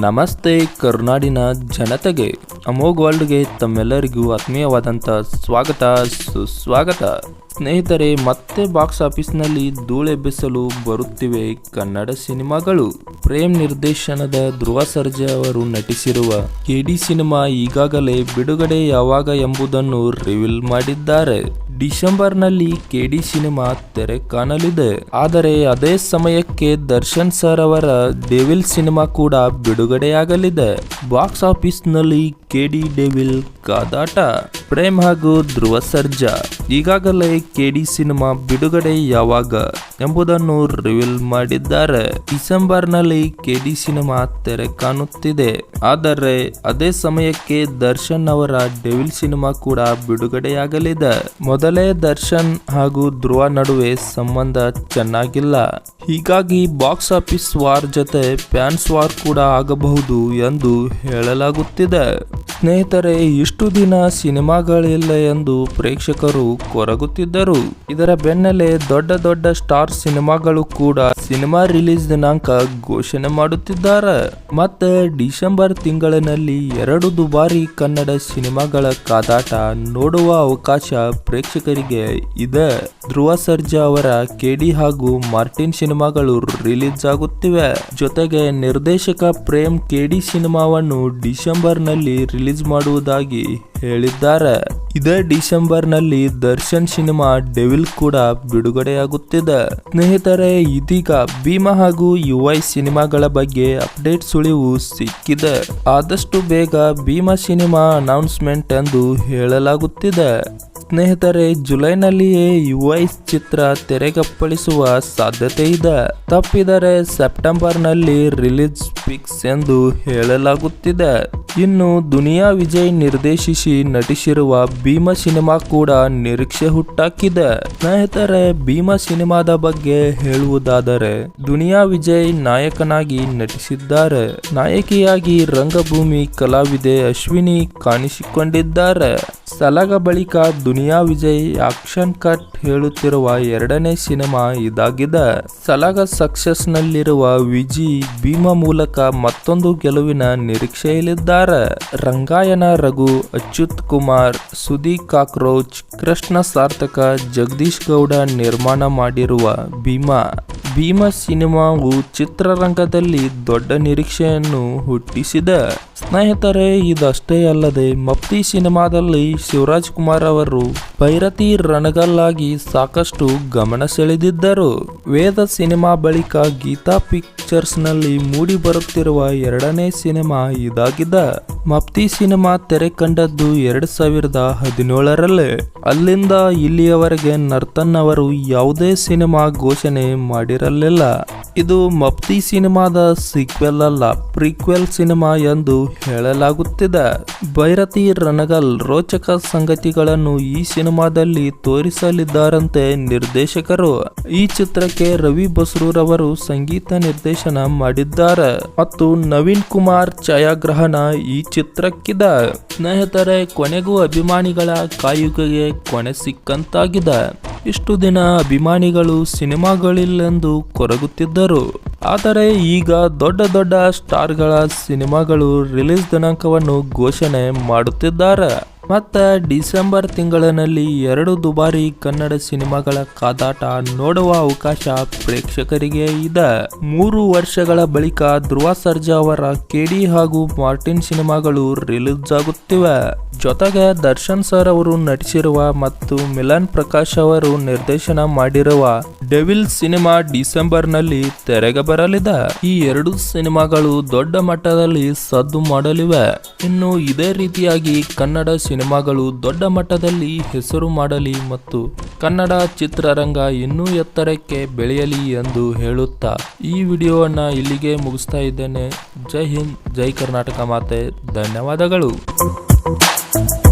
ನಮಸ್ತೆ ಕರ್ನಾಡಿನ ಜನತೆಗೆ, ಅಮೋಘ್ ವರ್ಲ್ಡ್ಗೆ ತಮ್ಮೆಲ್ಲರಿಗೂ ಆತ್ಮೀಯವಾದಂಥ ಸ್ವಾಗತ, ಸುಸ್ವಾಗತ. ಸ್ನೇಹಿತರೆ, ಮತ್ತೆ ಬಾಕ್ಸ್ ಆಫೀಸ್ನಲ್ಲಿ ಧೂಳೆಬ್ಬಿಸಲು ಬರುತ್ತಿವೆ ಕನ್ನಡ ಸಿನಿಮಾಗಳು. ಪ್ರೇಮ್ ನಿರ್ದೇಶನದ ಧ್ರುವ ಸರ್ಜಾ ಅವರು ನಟಿಸಿರುವ ಕೆಡಿ ಸಿನಿಮಾ ಈಗಾಗಲೇ ಬಿಡುಗಡೆ ಯಾವಾಗ ಎಂಬುದನ್ನು ರಿವೀಲ್ ಮಾಡಿದ್ದಾರೆ. ಡಿಸೆಂಬರ್ನಲ್ಲಿ ಕೆಡಿ ಸಿನಿಮಾ ತೆರೆ ಕಾಣಲಿದೆ. ಆದರೆ, ಅದೇ ಸಮಯಕ್ಕೆ ದರ್ಶನ್ ಸರ್ ಅವರ ಡೆವಿಲ್ ಸಿನಿಮಾ ಕೂಡ ಬಿಡುಗಡೆಯಾಗಲಿದೆ. ಬಾಕ್ಸ್ ಆಫೀಸ್ನಲ್ಲಿ ಕೆಡಿ ಡೆವಿಲ್ ಕಾದಾಟ, ಪ್ರೇಮ್ ಹಾಗೂ ಧ್ರುವ ಸರ್ಜಾ. ಈಗಾಗಲೇ ಕೆಡಿ ಸಿನಿಮಾ ಬಿಡುಗಡೆ ಯಾವಾಗ ಎಂಬುದನ್ನು ರಿವೀಲ್ ಮಾಡಿದ್ದಾರೆ. ಡಿಸೆಂಬರ್ನಲ್ಲಿ ಕೆಡಿ ಸಿನಿಮಾ ತೆರೆ ಕಾಣುತ್ತಿದೆ. ಆದರೆ ಅದೇ ಸಮಯಕ್ಕೆ ದರ್ಶನ್ ಅವರ ಡೆವಿಲ್ ಸಿನಿಮಾ ಕೂಡ ಬಿಡುಗಡೆಯಾಗಲಿದೆ. ಮೊದಲೇ ದರ್ಶನ್ ಹಾಗೂ ಧ್ರುವ ನಡುವೆ ಸಂಬಂಧ ಚೆನ್ನಾಗಿಲ್ಲ. ಹೀಗಾಗಿ ಬಾಕ್ಸ್ ಆಫೀಸ್ ವಾರ್ ಜೊತೆ ಫ್ಯಾನ್ಸ್ ವಾರ್ ಕೂಡ ಆಗಬಹುದು ಎಂದು ಹೇಳಲಾಗುತ್ತಿದೆ. ಸ್ನೇಹಿತರೆ, ಇಷ್ಟು ದಿನ ಸಿನಿಮಾಗಳಿಲ್ಲ ಎಂದು ಪ್ರೇಕ್ಷಕರು ಕೊರಗುತ್ತಿದ್ದರು. ಇದರ ಬೆನ್ನಲ್ಲೇ ದೊಡ್ಡ ದೊಡ್ಡ ಸ್ಟಾರ್ ಸಿನಿಮಾಗಳು ಕೂಡ ಸಿನಿಮಾ ರಿಲೀಸ್ ದಿನಾಂಕ ಘೋಷಣೆ ಮಾಡುತ್ತಿದ್ದಾರೆ. ಮತ್ತೆ ಡಿಸೆಂಬರ್ ತಿಂಗಳಿನಲ್ಲಿ ಎರಡು ದುಬಾರಿ ಕನ್ನಡ ಸಿನಿಮಾಗಳ ಕಾದಾಟ ನೋಡುವ ಅವಕಾಶ ಪ್ರೇಕ್ಷಕರಿಗೆ ಇದೆ. ಧ್ರುವ ಸರ್ಜಾ ಅವರ ಕೆಡಿ ಹಾಗೂ ಮಾರ್ಟಿನ್ ಸಿನಿಮಾಗಳು ರಿಲೀಸ್ ಆಗುತ್ತಿವೆ. ಜೊತೆಗೆ ನಿರ್ದೇಶಕ ಪ್ರೇಮ್ ಕೆಡಿ ಸಿನಿಮಾವನ್ನು ಡಿಸೆಂಬರ್ನಲ್ಲಿ ರಿಲೀಸ್ ಮಾಡುವುದಾಗಿ ಹೇಳಿದ್ದಾರೆ. ಇದೇ ಡಿಸೆಂಬರ್ನಲ್ಲಿ ದರ್ಶನ್ ಸಿನಿಮಾ ಡೆವಿಲ್ ಕೂಡ ಬಿಡುಗಡೆಯಾಗುತ್ತಿದೆ. ಸ್ನೇಹಿತರೆ, ಇದೀಗ ಭೀಮಾ ಹಾಗೂ ಯುವೈ ಸಿನಿಮಾಗಳ ಬಗ್ಗೆ ಅಪ್ಡೇಟ್ ಸುಳಿವು ಸಿಕ್ಕಿದೆ. ಆದಷ್ಟು ಬೇಗ ಭೀಮಾ ಸಿನಿಮಾ ಅನೌನ್ಸ್ಮೆಂಟ್ ಎಂದು ಹೇಳಲಾಗುತ್ತಿದೆ. ಸ್ನೇಹಿತರೆ, ಜುಲೈನಲ್ಲಿಯೇ ಯುವೈ ಚಿತ್ರ ತೆರೆಗಪ್ಪಳಿಸುವ ಸಾಧ್ಯತೆ ಇದೆ. ತಪ್ಪಿದರೆ ಸೆಪ್ಟೆಂಬರ್ನಲ್ಲಿ ರಿಲೀಸ್ ಫಿಕ್ಸ್ ಎಂದು ಹೇಳಲಾಗುತ್ತಿದೆ. ಇನ್ನು ದುನಿಯಾ ವಿಜಯ್ ನಿರ್ದೇಶಿಸಿ ನಟಿಸಿರುವ ಭೀಮ ಸಿನಿಮಾ ಕೂಡ ನಿರೀಕ್ಷೆ ಹುಟ್ಟಾಕಿದೆ. ಸ್ನೇಹಿತರೆ, ಭೀಮ ಸಿನಿಮಾದ ಬಗ್ಗೆ ಹೇಳುವುದಾದರೆ, ದುನಿಯಾ ವಿಜಯ್ ನಾಯಕನಾಗಿ ನಟಿಸಿದ್ದಾರೆ. ನಾಯಕಿಯಾಗಿ ರಂಗಭೂಮಿ ಕಲಾವಿದೆ ಅಶ್ವಿನಿ ಕಾಣಿಸಿಕೊಂಡಿದ್ದಾರೆ. ಸಲಗ ಬಳಿಕ ದುನಿಯಾ ವಿಜಯ್ ಆಕ್ಷನ್ ಕಟ್ ಹೇಳುತ್ತಿರುವ ಎರಡನೇ ಸಿನಿಮಾ ಇದಾಗಿದೆ. ಸಲಗ ಸಕ್ಸಸ್ ನಲ್ಲಿರುವ ವಿಜಿ ಭೀಮಾ ಮೂಲಕ ಮತ್ತೊಂದು ಗೆಲುವಿನ ನಿರೀಕ್ಷೆಯಲ್ಲಿದ್ದಾರೆ. ರಂಗಾಯಣ ರಘು, ಅಚ್ಯುತ್ ಕುಮಾರ್, ಸುದಿ ಕಾಕ್ರೋಚ್, ಕೃಷ್ಣ ಸಾರ್ಥಕ, ಜಗದೀಶ್ ಗೌಡ ನಿರ್ಮಾಣ ಮಾಡಿರುವ ಭೀಮಾ. ಭೀಮಾ ಸಿನಿಮಾವು ಚಿತ್ರರಂಗದಲ್ಲಿ ದೊಡ್ಡ ನಿರೀಕ್ಷೆಯನ್ನು ಹುಟ್ಟಿಸಿದೆ. ಸ್ನೇಹಿತರೆ, ಇದಷ್ಟೇ ಅಲ್ಲದೆ ಮಪ್ತಿ ಸಿನಿಮಾದಲ್ಲಿ ಶಿವರಾಜ್ ಕುಮಾರ್ ಅವರು ಭೈರತಿ ರಣಗಲ್ಲಾಗಿ ಸಾಕಷ್ಟು ಗಮನ ಸೆಳೆದಿದ್ದರು. ವೇದ ಸಿನಿಮಾ ಬಳಿಕ ಗೀತಾ ಪಿಕ್ಚರ್ಸ್ನಲ್ಲಿ ಮೂಡಿ ಬರುತ್ತಿರುವ ಎರಡನೇ ಸಿನಿಮಾ ಇದಾಗಿದ್ದ ಮಪ್ತಿ ಸಿನಿಮಾ ತೆರೆ ಕಂಡದ್ದು ಎರಡ್ ಸಾವಿರದ ಹದಿನೇಳರಲ್ಲೇ. ಅಲ್ಲಿಂದ ಇಲ್ಲಿಯವರೆಗೆ ನರ್ತನ್ ಅವರು ಯಾವುದೇ ಸಿನಿಮಾ ಘೋಷಣೆ ಮಾಡಿರಲಿಲ್ಲ. ಇದು ಮಪ್ತಿ ಸಿನಿಮಾದ ಸೀಕ್ವೆಲ್ ಅಲ್ಲ ಪ್ರೀಕ್ವೆಲ್ ಸಿನಿಮಾ ಎಂದು ಹೇಳಲಾಗುತ್ತಿದೆ. ಭೈರತಿ ರಣಗಲ್ ರೋಚಕ ಸಂಗತಿಗಳನ್ನು ಈ ಸಿನಿಮಾದಲ್ಲಿ ತೋರಿಸಲಿದ್ದಾರಂತೆ ನಿರ್ದೇಶಕರು. ಈ ಚಿತ್ರಕ್ಕೆ ರವಿ ಬಸ್ರೂರ್ ಅವರು ಸಂಗೀತ ನಿರ್ದೇಶನ ಮಾಡಿದ್ದಾರೆ. ಮತ್ತು ನವೀನ್ ಕುಮಾರ್ ಛಾಯಾಗ್ರಹಣ ಈ ಚಿತ್ರಕ್ಕಿದೆ. ಸ್ನೇಹಿತರೆ, ಕೊನೆಗೂ ಅಭಿಮಾನಿಗಳ ಕಾಯುಗೆಗೆ ಕೊನೆ ಸಿಕ್ಕಂತಾಗಿದೆ. ಇಷ್ಟು ದಿನ ಅಭಿಮಾನಿಗಳು ಸಿನಿಮಾಗಳಿಲ್ಲೆಂದು ಕೊರಗುತ್ತಿದ್ದರು. ಆದರೆ ಈಗ ದೊಡ್ಡ ದೊಡ್ಡ ಸ್ಟಾರ್ಗಳ ಸಿನಿಮಾಗಳು ರಿಲೀಸ್ ದಿನಾಂಕವನ್ನು ಘೋಷಣೆ ಮಾಡುತ್ತಿದ್ದಾರೆ. ಮತ್ತು ಡಿಸೆಂಬರ್ ತಿಂಗಳಿನಲ್ಲಿ ಎರಡು ದುಬಾರಿ ಕನ್ನಡ ಸಿನಿಮಾಗಳ ಕಾದಾಟ ನೋಡುವ ಅವಕಾಶ ಪ್ರೇಕ್ಷಕರಿಗೆ ಇದೆ. ಮೂರು ವರ್ಷಗಳ ಬಳಿಕ ಧ್ರುವ ಸರ್ಜಾ ಅವರ ಕೆಡಿ ಹಾಗೂ ಮಾರ್ಟಿನ್ ಸಿನಿಮಾಗಳು ರಿಲೀಸ್ ಆಗುತ್ತಿವೆ ಜೊತೆಗೆ ದರ್ಶನ್ ಸರ್ ಅವರು ನಟಿಸಿರುವ ಮತ್ತು ಮಿಲನ್ ಪ್ರಕಾಶ್ ಅವರು ನಿರ್ದೇಶನ ಮಾಡಿರುವ ಡೆವಿಲ್ ಸಿನಿಮಾ ಡಿಸೆಂಬರ್ನಲ್ಲಿ ತೆರೆಗೆ ಬರಲಿದೆ. ಈ ಎರಡು ಸಿನಿಮಾಗಳು ದೊಡ್ಡ ಮಟ್ಟದಲ್ಲಿ ಸದ್ದು ಮಾಡಲಿವೆ. ಇನ್ನು ಇದೇ ರೀತಿಯಾಗಿ ಕನ್ನಡ ಸಿನಿಮಾಗಳು ದೊಡ್ಡ ಮಟ್ಟದಲ್ಲಿ ಹೆಸರು ಮಾಡಲಿ ಮತ್ತು ಕನ್ನಡ ಚಿತ್ರರಂಗ ಇನ್ನೂ ಎತ್ತರಕ್ಕೆ ಬೆಳೆಯಲಿ ಎಂದು ಹೇಳುತ್ತಾ ಈ ವಿಡಿಯೋವನ್ನ ಇಲ್ಲಿಗೆ ಮುಗಿಸ್ತಾ ಇದ್ದೇನೆ. ಜೈ ಹಿಂದ್, ಜೈ ಕರ್ನಾಟಕ ಮಾತೆ. ಧನ್ಯವಾದಗಳು. Thank you.